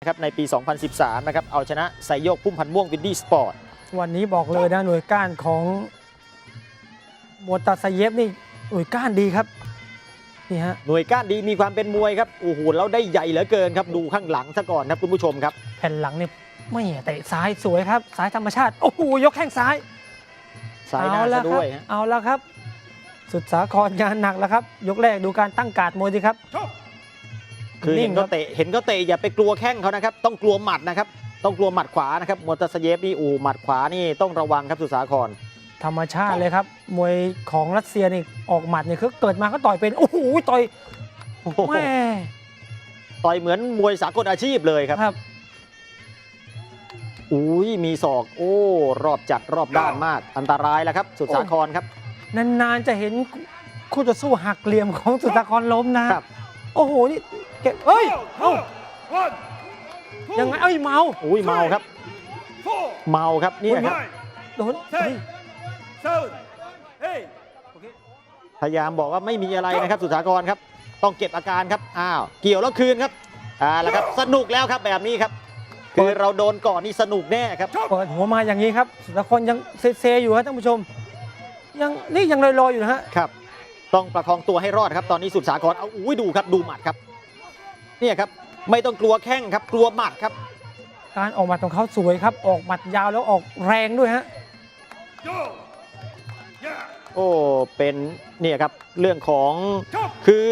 นะครับในปี 2013 นะครับเอาชนะไซโยกพุ่มพันธ์ม่วงวินดี้สปอร์ต วันนี้บอกเลยนะหน่วยก้านของมวตาไซเยฟนี่หน่วยก้านดีครับนี่ฮะหน่วยก้านดีมีความเป็นมวยครับโอ้โหแล้วได้ใหญ่เหลือเกินครับดูข้างหลังซะก่อนครับคุณผู้ชมครับ แผ่นหลังเนี่ยไม่เตะซ้ายสวยครับซ้ายธรรมชาติโอ้โหยกแข้งซ้ายสายหน้าเอละซะด้วยครับฮะเอาแล้วครับ สุดสาครงานหนักแล้วครับ ยกแรกดูการตั้งการ์ดมวยดีครับ คือเห็นนิ่งคก็รับเตะเห็นก็เตะอย่าไปกลัวแข้งเขานะครับ ต้องกลัวหมัดนะครับ ต้องกลัวหมัดขวานะครับมอเตอร์สเยฟนี่อูหมัดขวานี่ต้องระวังครับสุสาคร ธรรมชาติเลยครับ มวยของรัสเซียนี่ออกหมัดเนี่ยคือเกิดมาก็ต่อยเป็น โอ้โหต่อยโอ้โหแม่ต่อยเหมือนมวยสากลอาชีพเลยครับครับอุ้ยมีศอก โอ้ รอบจัดรอบด้านมากอันตรายแล้วครับ สุดสาครครับ นานๆจะเห็นคู่ต่อสู้หักเหลี่ยมของสุดสาครล้มนะครับ โอ้โหนี่เก็บเอ้ยเอ้ายังไงเอ้ยเมาอุ้ยเมาครับ เมาครับเนี่ยครับโดนเฮ้ยพยายามบอกว่าไม่มีอะไรนะครับสุสาครครับ ต้องเก็บอาการครับอ้าวเกี่ยวแล้วคืนครับอ่าแล้วครับสนุกแล้วครับแบบนี้ครับคือเราโดนก่อนนี่สนุกแน่ครับเปิดหัวมาอย่างนี้ครับสุดสาครยังเซเซอยู่ครับท่านผู้ชม ยังนี่ยังลอยๆอยู่นะฮะครับ ต้องประคองตัวให้รอดครับตอนนี้สุดสาครเอาอุ้ยดูครับดูหมัดครับ เนี่ยครับไม่ต้องกลัวแข้งครับกลัวหมัดครับ การออกหมัดของเขาสวยครับ ออกหมัดยาวแล้วออกแรงด้วยฮะโอ้เป็นเนี่ยครับเรื่องของคือ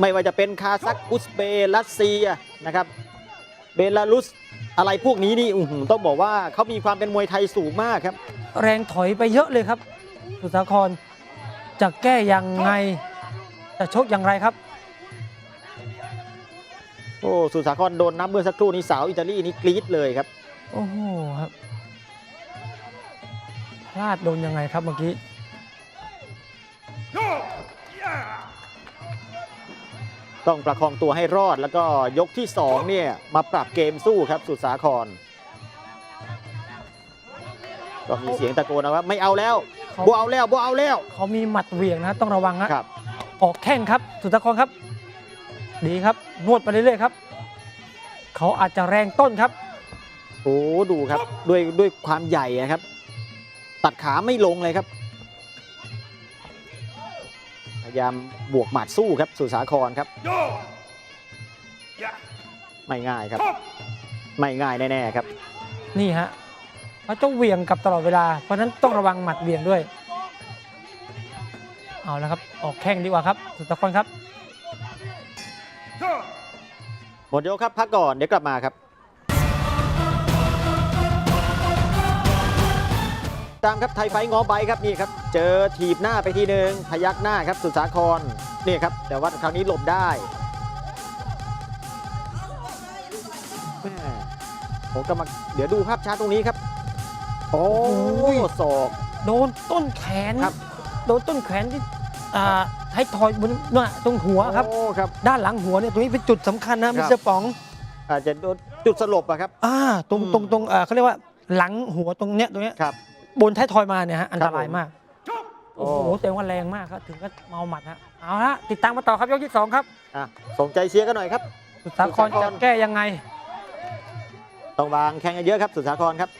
ไม่ว่าจะเป็นคาซัคอุซเบย์รัสเซียนะครับเบลารุสอะไรพวกนี้นี่อื้อหือต้องบอกว่าเขามีความเป็นมวยไทยสูงมากครับ แรงถอยไปเยอะเลยครับ สุดสาครจะแก้ยังไงจะชกอย่างไรครับ โอ้สุสาครโดนนับเมื่อสักครู่นี้สาวอิตาลีนี่กรี๊ดเลยครับ โอ้โหครับ พลาดโดนยังไงครับเมื่อกี้ ต้องประคองตัวให้รอดแล้วก็ยกที่สองเนี่ย มาปรับเกมสู้ครับสุสาคร ก็มีเสียงตะโกนนะว่าไม่เอาแล้วเขา บัวเอาแล้วบัวเอาแล้ว เขามีหมัดเหวี่ยงนะต้องระวังนะครับ ออกแข้งครับ สุดสาครครับ ดีครับ นวดไปเรื่อยๆครับ เขาอาจจะแรงต้นครับ โอ้ดูครับด้วยด้วยความใหญ่อะครับ ตัดขาไม่ลงเลยครับ พยายามบวกหมัดสู้ครับสุสาครครับ ไม่ง่ายครับ ไม่ง่ายแน่ๆครับ นี่ฮะเขาจะเหวี่ยงกลับตลอดเวลา เพราะฉะนั้นต้องระวังหมัดเหวี่ยงด้วย เอาแล้วครับ ออกแข้งดีกว่าครับ สุดสาครครับ หมดยกครับพักก่อนเดี๋ยวกลับมาครับตามครับไทยไฟท์งอใบครับนี่ครับ เจอถีบหน้าไปทีหนึ่งพยักหน้าครับสุสาครนี่ครับ แต่ว่าครั้งนี้หลบได้แม่ผมกำลังเดี๋ยวดูภาพช้าตรงนี้ครับ โอ้ยศอกโดนต้นแขนครับ โดนต้นแขนที่อ่า ให้ทอยบนน่ะตรงหัวครับ โอ้ครับ ด้านหลังหัวเนี่ยตรงนี้เป็นจุดสำคัญนะคมิรับสเตอร์ป๋องอาจจะโดนจุดสลบอะครับ อ่าตรงอืมตรงตรงอ่าเขาเรียกว่าหลังหัวตรงเนี้ยตรงเนี้ยครับ บนท้ายทอยมาเนี่ยฮะอันตรายผมมากโอ้โอ้โหแต่ว่าแรงมากครับถึงก็เมาหมัดฮะเอาละติดตามมาต่อครับยกที่สองครับอะส่งใจเชียร์กันหน่อยครับ สุดสาครสุดสาคร จะแก้ยังไง ต้องวางแข่งกันเยอะครับ สุสาครครับ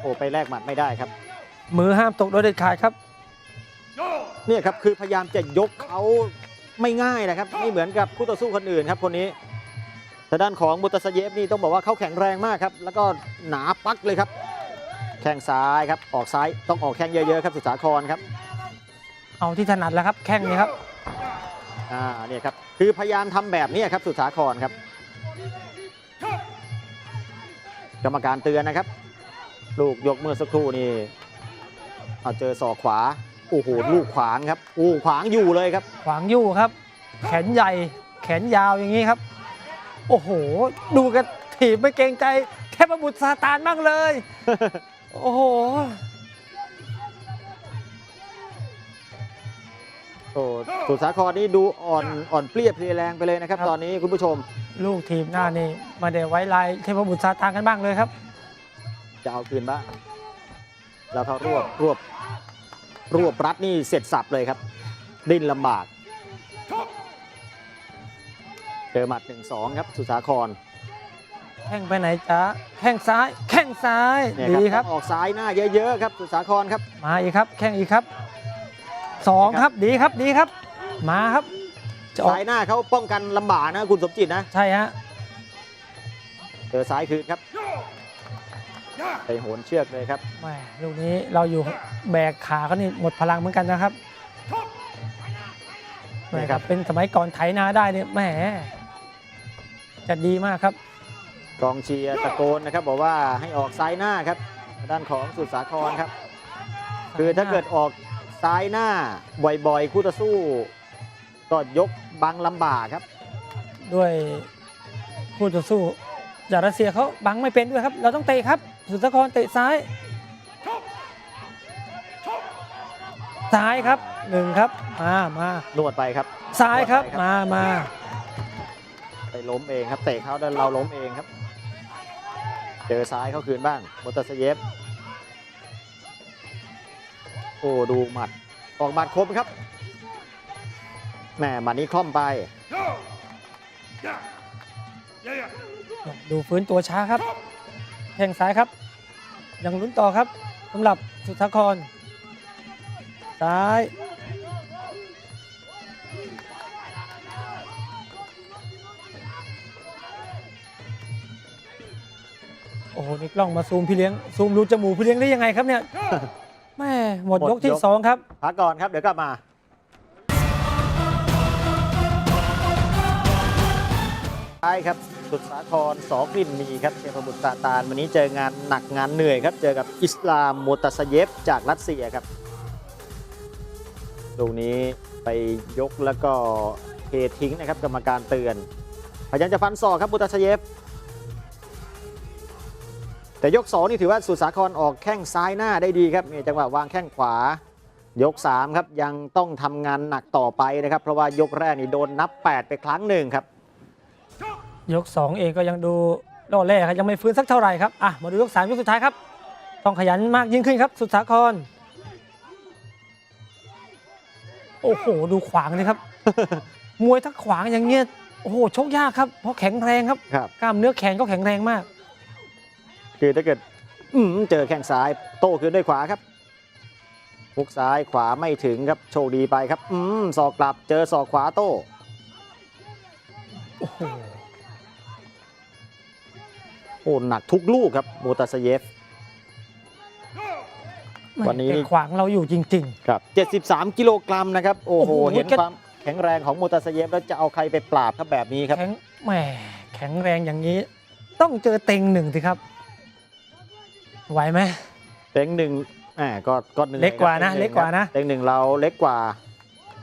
โอ้ไปแลกหมัดไม่ได้ครับ มือห้ามตกโดยเด็ดขาดครับ เนี่ยครับคือพยายามจะยกเขาไม่ง่ายนะครับไม่เหมือนกับคู่ต่อสู้คนอื่นครับคนนี้แต่ด้านของบุตสเยฟนี่ต้องบอกว่าเขาแข็งแรงมากครับแล้วก็หนาปักเลยครับ แข้งซ้ายครับออกซ้ายต้องออกแข้งเยอะๆครับสุสาครครับ เอาที่ถนัดแล้วครับแข้งนี้ครับอ่าเนี่ยครับคือพยายามทำแบบนี้ครับสุสาครครับกรรมการเตือนนะครับ ลูกยกเมื่อสักครู่นี่เอาเจอศอกขวา โอ้โหลูกขวางครับโอ้ขวางอยู่เลยครับ ขวางอยู่ครับ แขนใหญ่ แขนยาวอย่างนี้ครับ โอ้โห ดูกันถีบไม่เกรงใจแค่ประบุตรซาตานบ้างเลย โอ้โหโอ้สุสาครนี่ดูอ่อนอ่อนเปรี้ยเพลียแรงไปเลยนะครับครับ ตอนนี้คุณผู้ชม ลูกทีมหน้านี่มาเดี๋ยวไว้ลายเทพบุตรซาตานกันบ้างเลยครับ จะเอาคืนบ้างแล้วเขารวบรวบ รวบรัดนี่เสร็จสับเลยครับ ดิ้นลำบากเจอหมัด 1-2 ครับ สุสาครแข้งไปไหนจ๊ะแข้งซ้าย แข้งซ้ายเนี่ยดีครับ ต้องออกซ้ายหน้าเยอะๆครับ สุสาครครับ มาอีกครับ แข้งอีกครับสองนะคครัรับบดีครับดีครับ มาครับจะออกซ้ายหน้าเขาป้องกันลำบากนะคุณสมจิตนะ ใช่ฮะ เจอซ้ายคืนครับ ไปโหนเชือกเลยครับแหมลูกนี้เราอยู่แบกขาเขานี่หมดพลังเหมือนกันนะครับแหมนี่ครับเป็นสมัยก่อนไถนาได้เนี่ยแหมจะดีมากครับ กองเชียร์ตะโกนนะครับ บอกว่าให้ออกซ้ายหน้าครับ ด้านของสุสาครครับ คือถ้าเกิดออกซ้ายหน้าบ่อยๆ คู่ต่อสู้ก็ยกบังลำบากครับ ด้วยคู่ต่อสู้จากรัสเซียเขาบังไม่เป็นด้วยครับ เราต้องเตะครับ สุทธครเตะซ้าย ซ้ายครับหนึ่งครับ มามานวดไปครับซ้ายครับ ซ้ายครับ มามาไปล้มเองครับ เตะเขาแล้วเราล้มเองครับ เจอซ้ายเข้าคืนบ้างโมตสเยฟโอ้ ดูหมัด ออกหมัดคมครับแหมหมัดนี้คล่อมไป ดูฟื้นตัวช้าครับแข้งซ้ายครับ ยังลุ้นต่อครับสำหรับสุทธคร ซ้าย โอ้โห นี่กล้องมาซูมพี่เลี้ยง ซูมรูจมูกพี่เลี้ยงได้ยังไงครับเนี่ย แม่หมดหมดยกที่ยก สองครับ พักก่อนครับ เดี๋ยวกลับมา ใช่ครับ สุดสาครสอกลิ่นมีครับเทพบุตรซาตานวันนี้เจองานหนักงานเหนื่อยครับ เจอกับอิสลามโมตัสเยฟจากรัสเซียครับตรงนี้ไปยกแล้วก็เททิ้งนะครับกรรมการเตือนพยายามจะฟันศอกครับโมตัสเยฟแต่ยก2นี่ถือว่าสุดสาครออกแข้งซ้ายหน้าได้ดีครับนี่จังหวะวางแข้งขวายก3ครับยังต้องทำงานหนักต่อไปนะครับ เพราะว่ายกแรกนี่โดนนับ 8 ไปครั้งหนึ่งครับ ยก 2 เองก็ยังดูล่อแร่ครับยังไม่ฟื้นสักเท่าไหร่ครับอะมาดูยก 3 ยกสุดท้ายครับ ต้องขยันมากยิ่งขึ้นครับ สุดสาคร โอ้โห ดูขวางเลยครับ มวยถ้าขวางอย่างเงี้ยโอ้โหชกยากครับเพราะแข็งแรงครับ ครับ กล้ามเนื้อแขนก็แข็งแรงมาก คือถ้าเกิดอืมเจอแข้งซ้ายโต้คืนด้วยขวาครับพุกซ้ายขวาไม่ถึงครับโชคดีไปครับ อืมศอกกลับเจอศอกขวาโต้โอ้โห โอ้หนักทุกลูกครับโมตัสเยฟ วันนี้ แกขวางเราอยู่จริง ครับ 73 กิโลกรัมนะครับ โอ้โห โอ้โหเห็นแก ความแข็งแรงของโมตัสเยฟ แล้วจะเอาใครไปปราบครับแบบนี้ๆครับ แข็งแหมแข็งแรงอย่างนี้ ต้องเจอเต็งหนึ่งสิครับ ไหวไหม เต็งหนึ่งแหมก็ก็หนึ่งเล็กกว่านะต็งหเล็กกว่านะ เต็งหนึ่งเราเล็กกว่า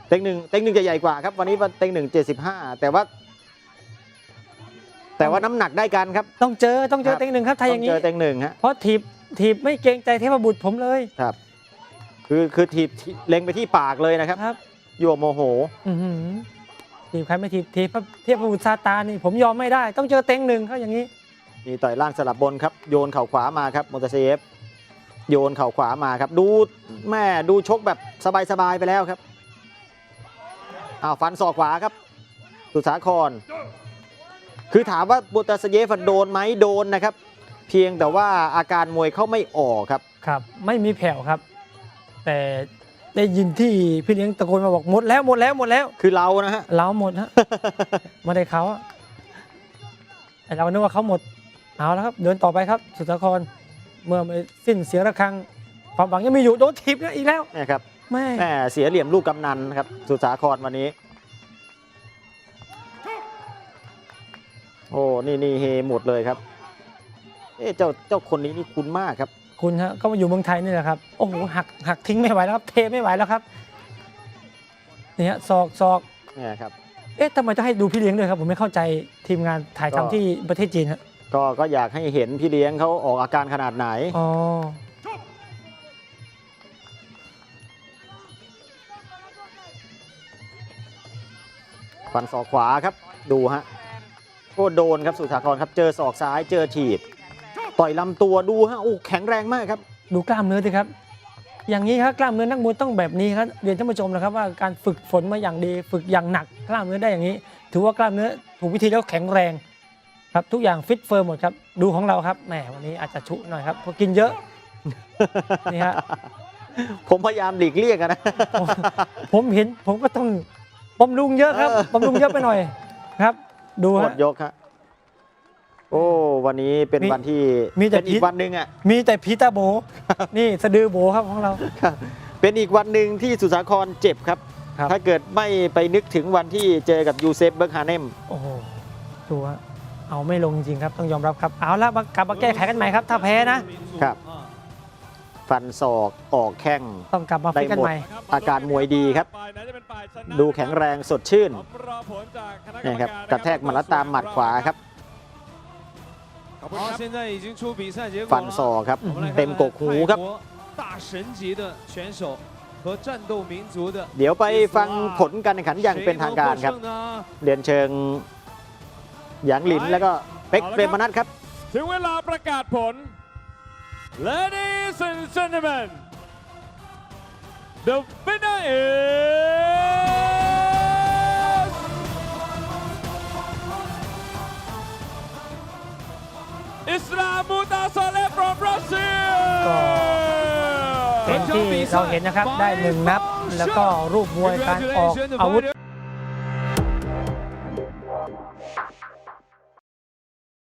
เต็งหนึ่งเต็งหนึ่งจะใหญ่กว่าครับ วันนี้วันเต็งหนึ่งเจ็ดสิบห้าแต่ว่า แต่ว่าน้ำหนักได้กันครับ ต้องเจอต้องเจอครับ เต็งหนึ่งครับถ้าอย่างต้เจนี้อเต็งหนึ่งฮะเพราะถีบถีบไม่เกรงใจเทพบุตรผมเลยครับ คือคือทีบเล็งไปที่ปากเลยนะครับครับยั่วโมโห อื้อหือถีบใครไม่ถีบถีบเทพบุตรซาตานนี่ผมยอมไม่ได้ ต้องเจอเต็งหนึ่งเขาอย่างนี้ มีต่อยล่างสลับบนครับ โยนเข่าขวามาครับโมตเซฟโยนเข่าขวามาครับ ดูแม่ดูชกแบบสบาย ๆ ไปแล้วครับอ้าวฟันศอกขวาครับ สุสาคร คือถามว่าโมตเซฟโดนไหมโดนนะครับ เพียงแต่ว่าอาการมวยเขาไม่ออกครับครับไม่มีแผ่วครับ แต่ได้ยินที่พี่เลี้ยงตะโกนมาบอกหมดแล้วหมดแล้วหมดแล้ว คือเรานะฮะเราหมดฮะ ไม่ได้เขาอะไอเรานึกว่าเขาหมดเอาแล้วครับ เดินต่อไปครับ สุทธครเมื่อไม่สิ้นเสียงระฆังความหวังยังมีอยู่โดนถีบอีกแล้วเนี่ยครับแม่แม่เสียเหลี่ยมลูกกำนันครับสุสาครวันนี้ โอ้นี่นี่เฮหมดเลยครับ เอ๊ะเจ้าเจ้าคนนี้นี่คุ้นมากครับ คุณฮะก็มาอยู่เมืองไทยนี่แหละครับ โอ้โหหักหักทิ้งไม่ไหวแล้วครับ เทไม่ไหวแล้วครับเนี่ยศอกศอกเนี่ยครับ เอ๊ะทำไมต้องให้ดูพี่เลี้ยงด้วยครับ ผมไม่เข้าใจทีมงานถ่ายทำก็ที่ประเทศจีนฮะก็ก็อยากให้เห็นพี่เลี้ยงเขาออกอาการขนาดไหน อ๋อฟันศอกขวาครับ ดูฮะ โอ้โดนครับสุสาครครับเจอศอกซ้ายเจอถีบ ต่อยลำตัวดูฮะโอ้แข็งแรงมากครับ ดูกล้ามเนื้อสิครับ อย่างนี้ครับกล้ามเนื้อนักมวยต้องแบบนี้ครับเรียนท่านผู้ชมนะครับว่าการฝึกฝนมาอย่างดีฝึกอย่างหนักกล้ามเนื้อได้อย่างนี้ ถือว่ากล้ามเนื้อถูกวิธีแล้วแข็งแรงครับทุกอย่างฟิตเฟิร์มหมดครับดูของเราครับแหมวันนี้อาจจะชุหน่อยครับเพราะกินเยอะนี่ฮะผมพยายามหลีกเลี่ยงอะนะผมผมเห็นผมก็ต้องบำรุงเยอะครับเออบำรุงเยอะไปหน่อยครับ ดูหมฮะ ดยกครับโอ้ วันนี้เป็นมีวันที่มีแต่เป็นอีพิกษวันหนึ่งอะ มีแต่พีตาโบ นี่สะดือโบครับของเรา ครับเป็นอีกวันหนึ่งที่สุสาครเจ็บครับ ครับ ถ้าเกิดไม่ไปนึกถึงวันที่เจอกับยูเซฟเบิร์กฮาเนม โอ้โหดูฮะเอาไม่ลงจริงครับต้องยอมรับครับเอาละมากลับมาแก้ไขกันใหม่ครับ ถ้าแพ้นะครับ ฟันศอกออกแข้งต้องกลับมาฟิตกันใหม่ อาการมวยดีครับ ดูแข็งแรงสดชื่นนี่ครับกระแทกมัดแล้วตามหมัดขวาครับฟันศอกครับเต็มกกหูครับเดี๋ยวไปฟังผลการแข่งขันอย่างเป็นทางการครับเรียนเชิงหยางหลินแล้วก็เป็กเปรมนัทครับ ถึงเวลาประกาศผล Ladies and gentlemen the winner is Islam Mutasale from Brazil เป็นที่เราเห็นนะครับได้หนึ่งนับ แล้วก็รูปมวยการออกอาวุธ